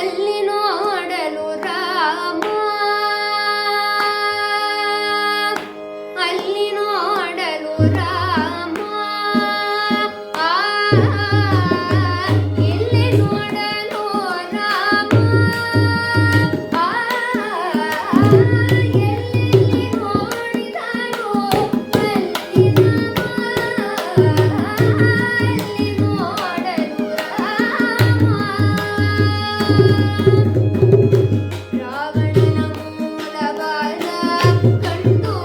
ಅಲ್ಲಿ ನೋಡಲು ರಾಮ? ಅಲ್ಲಿ ನೋಡಲು ರಾಮ? ಆ, ராவண நமோ லபால கண்டோ